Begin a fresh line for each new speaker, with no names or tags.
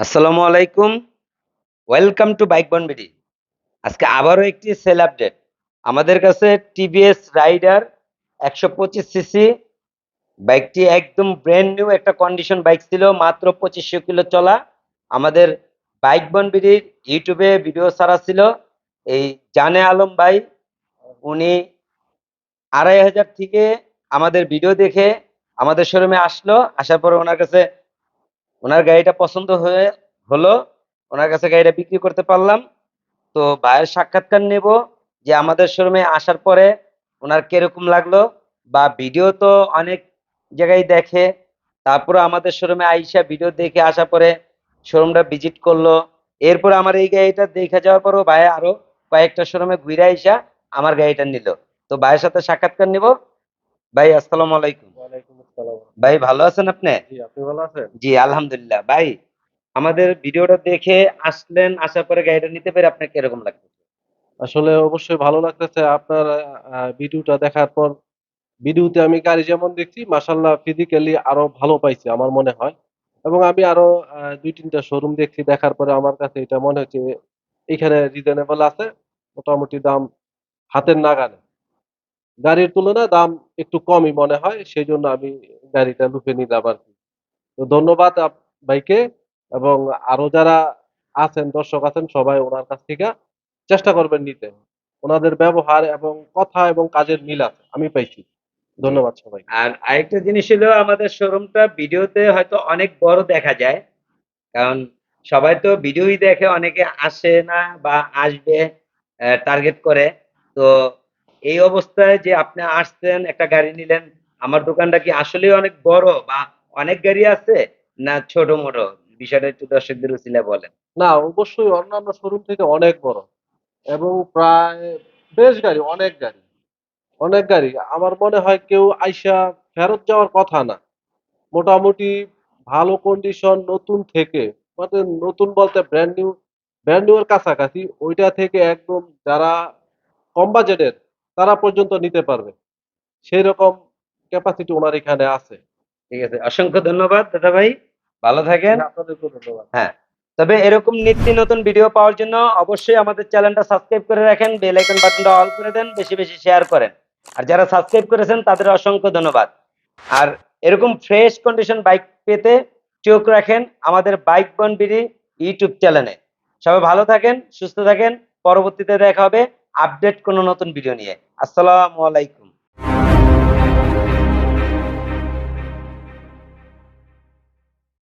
আসসালামু আলাইকুম। Welcome to bike বনবিডি আজকে আবারও একটি সেল আপডেট আমাদের কাছে টিভিএস রাইডার একশো পঁচিশ সিসি বাইকটি একদম ব্র্যান্ড নিউ একটা কন্ডিশন বাইক ছিল, মাত্র পঁচিশশো কিলো চলা। আমাদের বাইক বনবিডির ইউটিউবে ভিডিও ছাড়া ছিল। এই জানে আলম ভাই, উনি আড়াই হাজার থেকে আমাদের ভিডিও দেখে আমাদের শোরুমে আসলো। আসার পরে ওনার কাছে ওনার গাড়িটা পছন্দ হয়ে হলো, ওনার কাছে গাড়িটা বিক্রি করতে পারলাম। তো ভাইয়ের সাক্ষাৎকার নেব যে আমাদের শোরুমে আসার পরে ওনার কীরকম লাগল, বা ভিডিও তো অনেক জায়গায় দেখে, তারপরে আমাদের শোরুমে আইসা ভিডিও দেখে আসার পরে শোরুমটা ভিজিট করল। এরপর আমার এই গাড়িটা দেখে যাওয়ার পরও ভাই আরও কয়েকটা শোরুমে ঘুরে আইসা আমার গাড়িটা নিল। তো ভাইয়ের সাথে সাক্ষাৎকার নিব। ভাই, আসসালামু আলাইকুম। ভাই ভালো আছেন আপনি?
জি আপনি ভালো আছেন?
জি আলহামদুলিল্লাহ। ভাই আমাদের ভিডিওটা দেখে আসলেন আসার পরে গাড়িটা নিতে পেরে আপনার কীরকম লাগছে?
আসলে অবশ্যই ভালো লাগতেছে। আপনার ভিডিওটা দেখার পর ভিডিওতে আমি গাড়ি যেমন দেখছি মাসাল্লাহ ফিজিক্যালি আরও ভালো পাইছি আমার মনে হয়। এবং আমি আরও আহ, দুই তিনটা শোরুম দেখছি দেখার পরে আমার কাছে এটা মনে হচ্ছে এখানে রিজনেবল আছে মোটামুটি দাম হাতের নাগালে। গাড়ির তুলনায় দাম একটু কমই মনে হয় সেই জন্য আমি গাড়িটা লুফে নিলাম আর কি। তো ধন্যবাদ ভাইকে এবং আরও যারা আছেন, দর্শক আছেন, সবাই ওনার কাছ থেকে চেষ্টা করবেন নিতে। ওনাদের ব্যবহার এবং কথা এবং কাজের মিল আছে, আমি পাইছি। ধন্যবাদ সবাই
আর আরেকটা জিনিস হলো আমাদের শোরুমটা ভিডিওতে হয়তো অনেক বড় দেখা যায়, কারণ সবাই তো ভিডিওই দেখে অনেকে আসে না বা আসবে টার্গেট করে। তো এই অবস্থায় যে আপনি আসছেন, একটা গাড়ি নিলেন, আমার দোকানটা কি আসলে অনেক বড় বা অনেক গাড়ি আছে না ছোট মোটো? বিষয়টা একটু দর্শকদের উচিলে বলেন।
না, অবশ্যই অন্যান্য শোরুম থেকে অনেক বড় এবং প্রায় বেশ গাড়ি, অনেক গাড়ি অনেক গাড়ি। আমার মনে হয় কেউ আইসা ফেরত যাওয়ার কথা না। মোটামুটি ভালো কন্ডিশন নতুন থেকে মানে নতুন বলতে ব্র্যান্ড নিউ ব্র্যান্ড নিউ এর কাছাকাছি, ওইটা থেকে একদম যারা কম বাজেটের তারা পর্যন্ত নিতে পারবে। সেই রকম ক্যাপাসিটি ওনার এখানে আছে।
ঠিক আছে অসংখ্য ধন্যবাদ দাদা ভাই। ভালো থাকেন।
আপনাদেরকে ধন্যবাদ।
হ্যাঁ তবে এরকম নিত্য নতুন ভিডিও পাওয়ার জন্য অবশ্যই আমাদের চ্যানেলটা সাবস্ক্রাইব করে রাখেন বেল আইকন বাটনটা অল করে দেন বেশি বেশি শেয়ার করেন। আর যারা সাবস্ক্রাইব করেছেন তাদের অসংখ্য ধন্যবাদ। আর এরকম ফ্রেশ কন্ডিশন বাইক পেতে চোখ রাখেন আমাদের বাইক বন বিডি ইউটিউব চ্যানেলে সবাই ভালো থাকেন সুস্থ থাকেন পরবর্তীতে দেখা হবে। আপডেট কোনো নতুন ভিডিও নিয়ে। আসসালামু আলাইকুম।